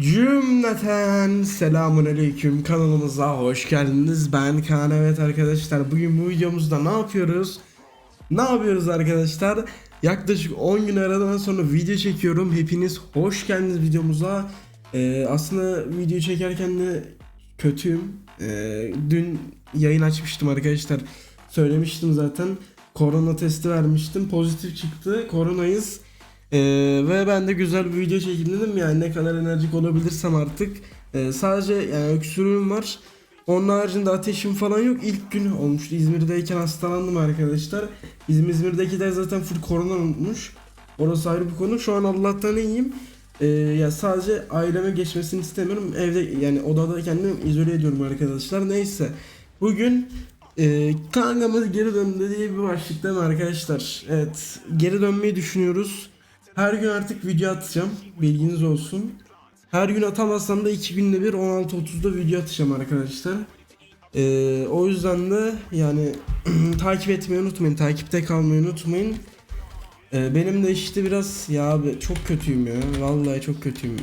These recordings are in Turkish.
Cümleten selamun aleyküm kanalımıza hoş geldiniz. Ben Kaan evet arkadaşlar bugün bu videomuzda ne yapıyoruz? Ne yapıyoruz arkadaşlar? Yaklaşık 10 gün aradan sonra video çekiyorum. Hepiniz hoş geldiniz videomuza. Ee, aslında video çekerken de kötüyüm. Ee, dün yayın açmıştım arkadaşlar. Söylemiştim zaten. Korona testi vermiştim. Pozitif çıktı. Koronayız. Ee, ve ben de güzel bir video çekeyim dedim yani ne kadar enerjik olabilirsem artık. Ee, sadece yani öksürüğüm var. Onun haricinde ateşim falan yok. İlk gün olmuştu. İzmir'deyken hastalandım arkadaşlar. Bizim İzmir'deki de zaten full korona olmuş. Orası ayrı bir konu. Şu an Allah'tan iyiyim. Ee, ya sadece aileme geçmesini istemiyorum. Evde yani odada kendimi izole ediyorum arkadaşlar. Neyse. Bugün e, kankamız geri döndü diye bir başlıkta mı arkadaşlar? Evet. Geri dönmeyi düşünüyoruz. Her gün artık video atacağım. Bilginiz olsun. Her gün atamazsam da 2 günde bir 16.30'da video atacağım arkadaşlar. Ee, o yüzden de yani takip etmeyi unutmayın. Takipte kalmayı unutmayın. Ee, benim de işte biraz ya abi çok kötüyüm ya. Vallahi çok kötüyüm.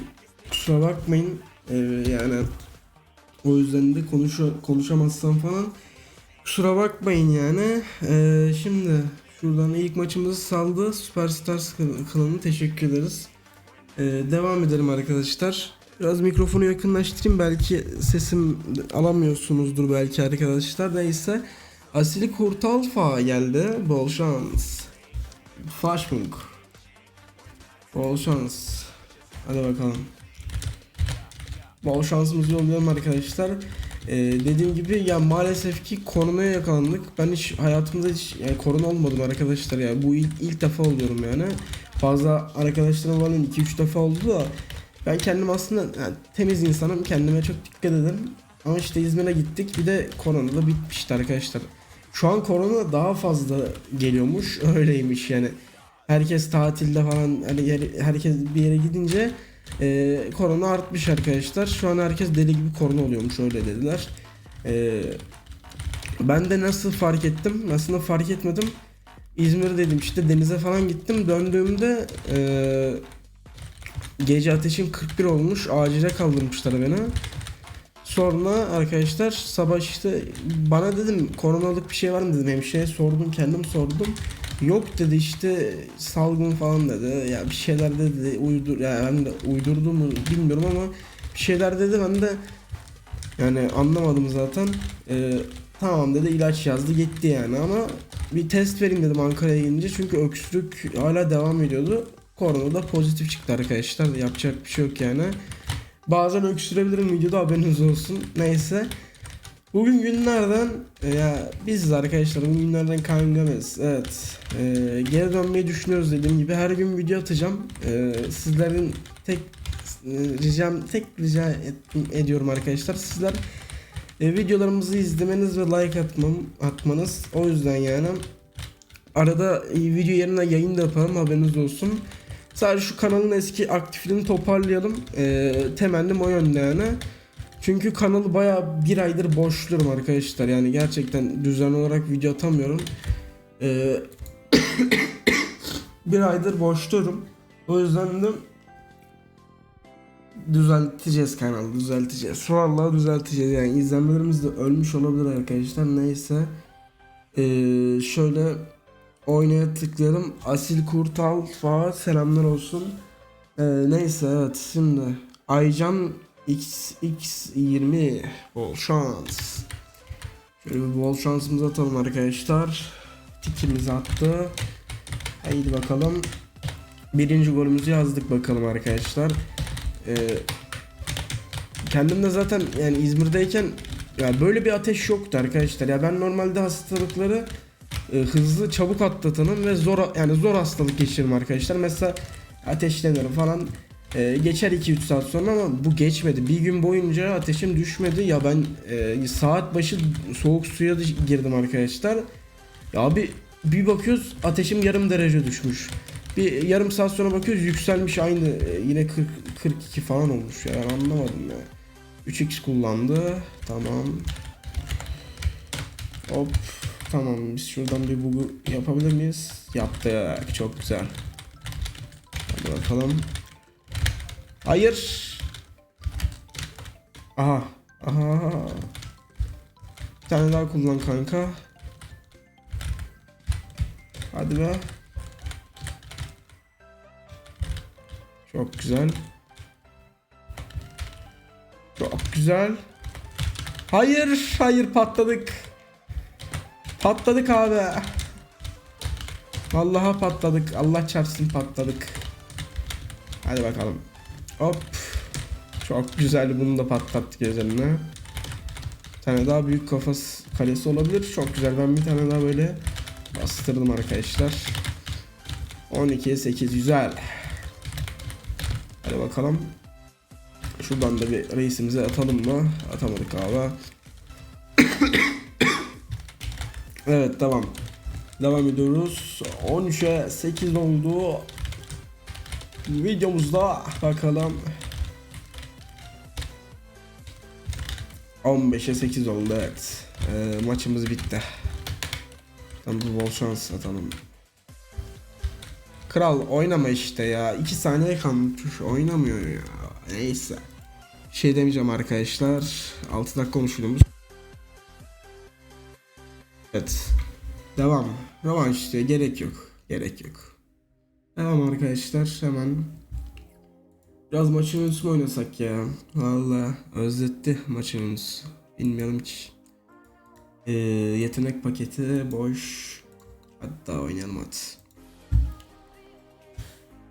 Kusura bakmayın. Ee, yani o yüzden de konuş konuşamazsam falan kusura bakmayın yani. Ee, şimdi şuradan ilk maçımızı saldı. Superstars kanalına teşekkür ederiz. Ee, devam edelim arkadaşlar. Biraz mikrofonu yakınlaştırayım belki sesim alamıyorsunuzdur belki arkadaşlar. Neyse. Asili Kurtalfa geldi. Bol şans. Faşmunk. Bol şans. Hadi bakalım. Bol şansımızı yollayalım arkadaşlar. Ee, dediğim gibi ya maalesef ki koronaya yakalandık. Ben hiç hayatımda hiç yani korona olmadım arkadaşlar ya. Bu ilk, ilk defa oluyorum yani. Fazla arkadaşlarım var 2-3 defa oldu da ben kendim aslında yani temiz insanım. Kendime çok dikkat ederim. Ama işte İzmir'e gittik. Bir de korona da bitmişti arkadaşlar. Şu an korona daha fazla geliyormuş. Öyleymiş yani. Herkes tatilde falan hani herkes bir yere gidince e, korona artmış arkadaşlar. Şu an herkes deli gibi korona oluyormuş öyle dediler. E, ben de nasıl fark ettim? Aslında fark etmedim. İzmir dedim işte denize falan gittim. Döndüğümde e, gece ateşim 41 olmuş. Acile kaldırmışlar beni. Sonra arkadaşlar sabah işte bana dedim koronalık bir şey var mı dedim hemşireye sordum kendim sordum. Yok dedi işte salgın falan dedi. Ya bir şeyler dedi uydur ya ben de uydurdu mu bilmiyorum ama bir şeyler dedi ben de yani anlamadım zaten. Ee, tamam dedi ilaç yazdı gitti yani ama bir test vereyim dedim Ankara'ya gelince çünkü öksürük hala devam ediyordu. Korona da pozitif çıktı arkadaşlar. Yapacak bir şey yok yani. Bazen öksürebilirim videoda haberiniz olsun. Neyse. Bugün günlerden e, ya biziz arkadaşlar bugün günlerden kangamız. Evet. E, geri dönmeyi düşünüyoruz dediğim gibi her gün video atacağım. E, sizlerin tek e, ricam tek rica et- ediyorum arkadaşlar. Sizler e, videolarımızı izlemeniz ve like atmam atmanız. O yüzden yani arada e, video yerine yayın da yapalım haberiniz olsun. Sadece şu kanalın eski aktifliğini toparlayalım. E, temennim o yönde yani. Çünkü kanalı baya bir aydır boşluyorum arkadaşlar. Yani gerçekten düzenli olarak video atamıyorum. Ee, bir aydır boşluyorum. O yüzden de düzelteceğiz kanalı düzelteceğiz. Vallahi düzelteceğiz yani izlenmelerimiz de ölmüş olabilir arkadaşlar. Neyse. Ee, şöyle oynaya tıklayalım. Asil Kurtal falan selamlar olsun. Ee, neyse evet şimdi Aycan XX20 bol şans. Şöyle bir bol şansımızı atalım arkadaşlar. Tikimizi attı. Haydi bakalım. Birinci golümüzü yazdık bakalım arkadaşlar. Ee, kendim de zaten yani İzmir'deyken ya böyle bir ateş yoktu arkadaşlar. Ya ben normalde hastalıkları e, hızlı çabuk atlatanım ve zor yani zor hastalık geçiririm arkadaşlar. Mesela ateşlenirim falan. Ee, geçer 2-3 saat sonra ama bu geçmedi. Bir gün boyunca ateşim düşmedi. Ya ben e, saat başı soğuk suya girdim arkadaşlar. Ya abi bir bakıyoruz ateşim yarım derece düşmüş. Bir yarım saat sonra bakıyoruz yükselmiş aynı e, yine 40 42 falan olmuş ya ben anlamadım ya. 3x kullandı. Tamam. Hop. Tamam biz şuradan bir bugu yapabilir miyiz? Yaptık. Çok güzel. Hadi bakalım. Hayır. Aha. Aha. Bir tane daha kullan kanka. Hadi be. Çok güzel. Çok güzel. Hayır, hayır patladık. Patladık abi. Vallahi patladık. Allah çarpsın patladık. Hadi bakalım. Hop. Çok güzel bunu da patlattık üzerine. Bir tane daha büyük kafası kalesi olabilir. Çok güzel. Ben bir tane daha böyle bastırdım arkadaşlar. 12'ye 8 güzel. Hadi bakalım. Şuradan da bir reisimize atalım mı? Atamadık abi. evet devam. Devam ediyoruz. 13'e 8 oldu. Videomuzda bakalım. 15'e 8 oldu evet. Ee, maçımız bitti. Tamam bol şans atalım. Kral oynama işte ya. 2 saniye kalmış oynamıyor ya. Neyse. Şey demeyeceğim arkadaşlar. 6 dakika videomuz. Evet. Devam. Rövanş işte gerek yok. Gerek yok. Devam arkadaşlar hemen. Biraz maçın öncüsü oynasak ya? Valla özletti maçın öncüsü. Bilmiyorum ki. Ee, yetenek paketi boş. Hatta oynayalım hadi.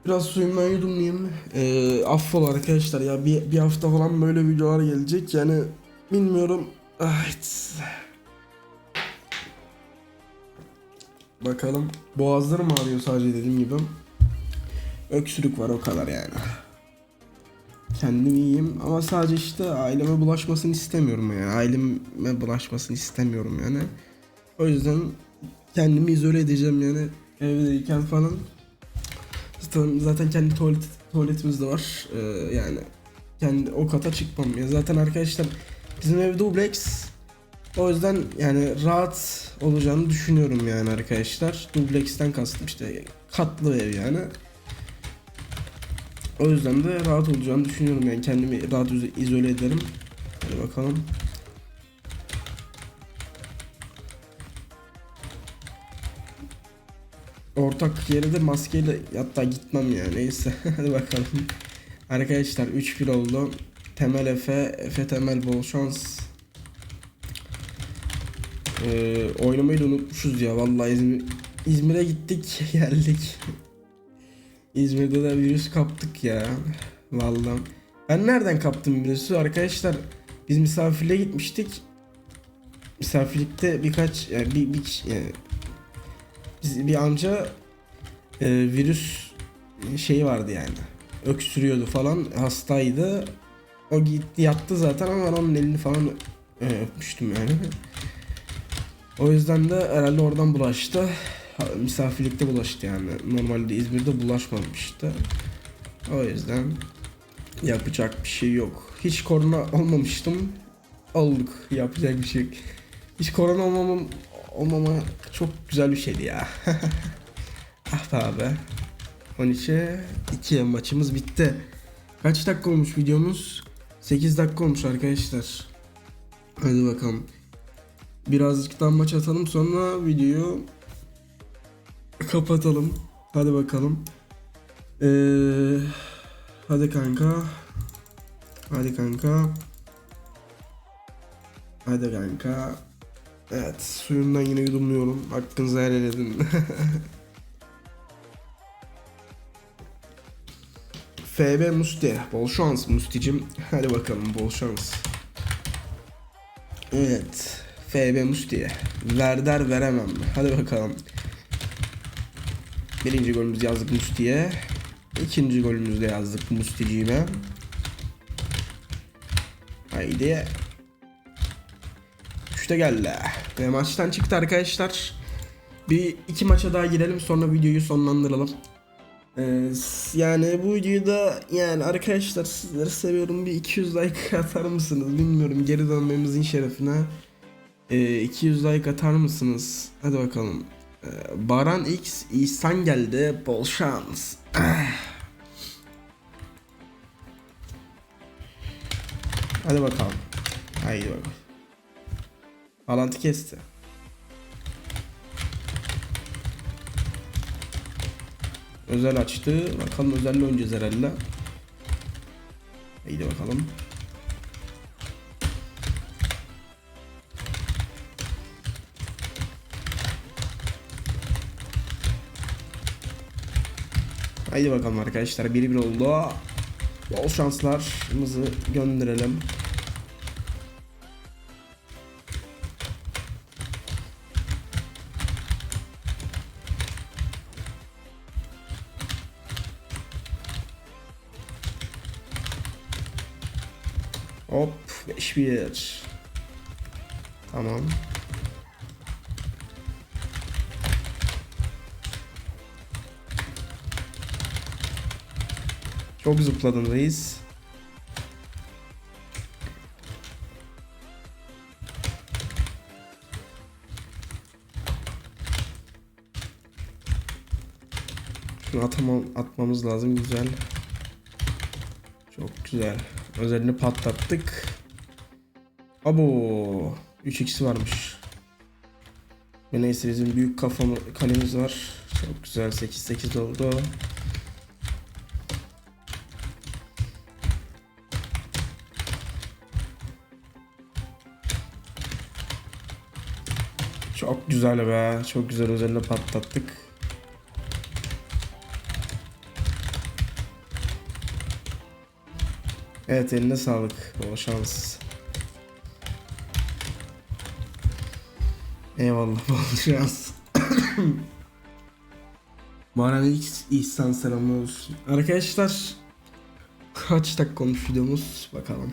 Biraz suyumdan yudumlayayım. Ee, affola arkadaşlar ya bir, bir hafta falan böyle videolar gelecek yani bilmiyorum. Evet. Bakalım. Boğazlarım ağrıyor sadece dediğim gibi. Öksürük var o kadar yani. Kendim iyiyim ama sadece işte aileme bulaşmasını istemiyorum yani. Aileme bulaşmasını istemiyorum yani. O yüzden kendimi izole edeceğim yani evdeyken falan. Zaten, kendi tuvalet, tuvaletimiz de var. Ee, yani kendi o kata çıkmam. Ya zaten arkadaşlar bizim ev dubleks. O yüzden yani rahat olacağını düşünüyorum yani arkadaşlar. Dubleksten kastım işte katlı ev yani. O yüzden de rahat olacağını düşünüyorum yani kendimi rahat izole ederim. Hadi bakalım. Ortak yere de maskeyle hatta gitmem ya neyse hadi bakalım. Arkadaşlar 3-1 oldu. Temel Efe, Efe Temel bol şans. Ee, oynamayı da unutmuşuz ya vallahi İzmir, İzmir'e gittik geldik. İzmir'de de virüs kaptık ya. Vallahi. Ben nereden kaptım virüsü arkadaşlar? Biz misafirliğe gitmiştik. Misafirlikte birkaç yani bir, bir yani biz, bir amca e, virüs şeyi vardı yani. Öksürüyordu falan hastaydı. O gitti yattı zaten ama ben onun elini falan e, öpmüştüm yani. O yüzden de herhalde oradan bulaştı. Misafirlikte bulaştı yani. Normalde İzmir'de bulaşmamıştı. O yüzden yapacak bir şey yok. Hiç korona olmamıştım. Olduk. Yapacak bir şey. Hiç korona olmamam olmama çok güzel bir şeydi ya. ah be abi. 13'e 2 maçımız bitti. Kaç dakika olmuş videomuz? 8 dakika olmuş arkadaşlar. Hadi bakalım. Birazcık daha maç atalım sonra videoyu kapatalım. Hadi bakalım. Ee, hadi kanka. Hadi kanka. Hadi kanka. Evet suyundan yine yudumluyorum. Hakkınızı helal edin. FB Musti. Bol şans Musti'cim. Hadi bakalım bol şans. Evet. FB Musti. Verder veremem. Hadi bakalım. Birinci golümüzü yazdık Musti'ye. İkinci golümüzü de yazdık Musti'ciğime. Haydi. Üçte geldi. Ve maçtan çıktı arkadaşlar. Bir iki maça daha girelim sonra videoyu sonlandıralım. Ee, yani bu videoyu da yani arkadaşlar sizleri seviyorum bir 200 like atar mısınız bilmiyorum geri dönmemizin şerefine Ee, 200 like atar mısınız hadi bakalım Baran X İhsan geldi bol şans Hadi bakalım. Haydi bakalım. Bağlantı kesti. Özel açtı. Bakalım özelle oynayacağız herhalde. Haydi bakalım. Haydi bakalım arkadaşlar 1-1 oldu. Bol şanslarımızı gönderelim. Hop 5-1. Tamam. Çok zıpladın reis. Şunu atamam, atmamız lazım güzel. Çok güzel. Özelini patlattık. Abo 3x'i varmış. Ve neyse bizim büyük kafamı kalemiz var. Çok güzel 8-8 oldu. Çok güzel be. Çok güzel özelini patlattık. Evet eline sağlık. Bol şans. Eyvallah bol şans. İlk İhsan selamlar olsun. Arkadaşlar kaç dakika olmuş videomuz bakalım.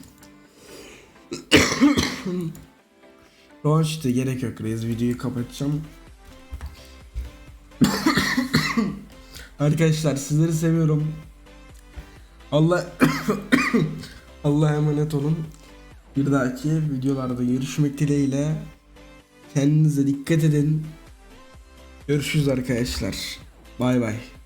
Da gerek yok reis videoyu kapatacağım. Arkadaşlar sizleri seviyorum. Allah Allah'a emanet olun. Bir dahaki videolarda görüşmek dileğiyle. Kendinize dikkat edin. Görüşürüz arkadaşlar. Bay bay.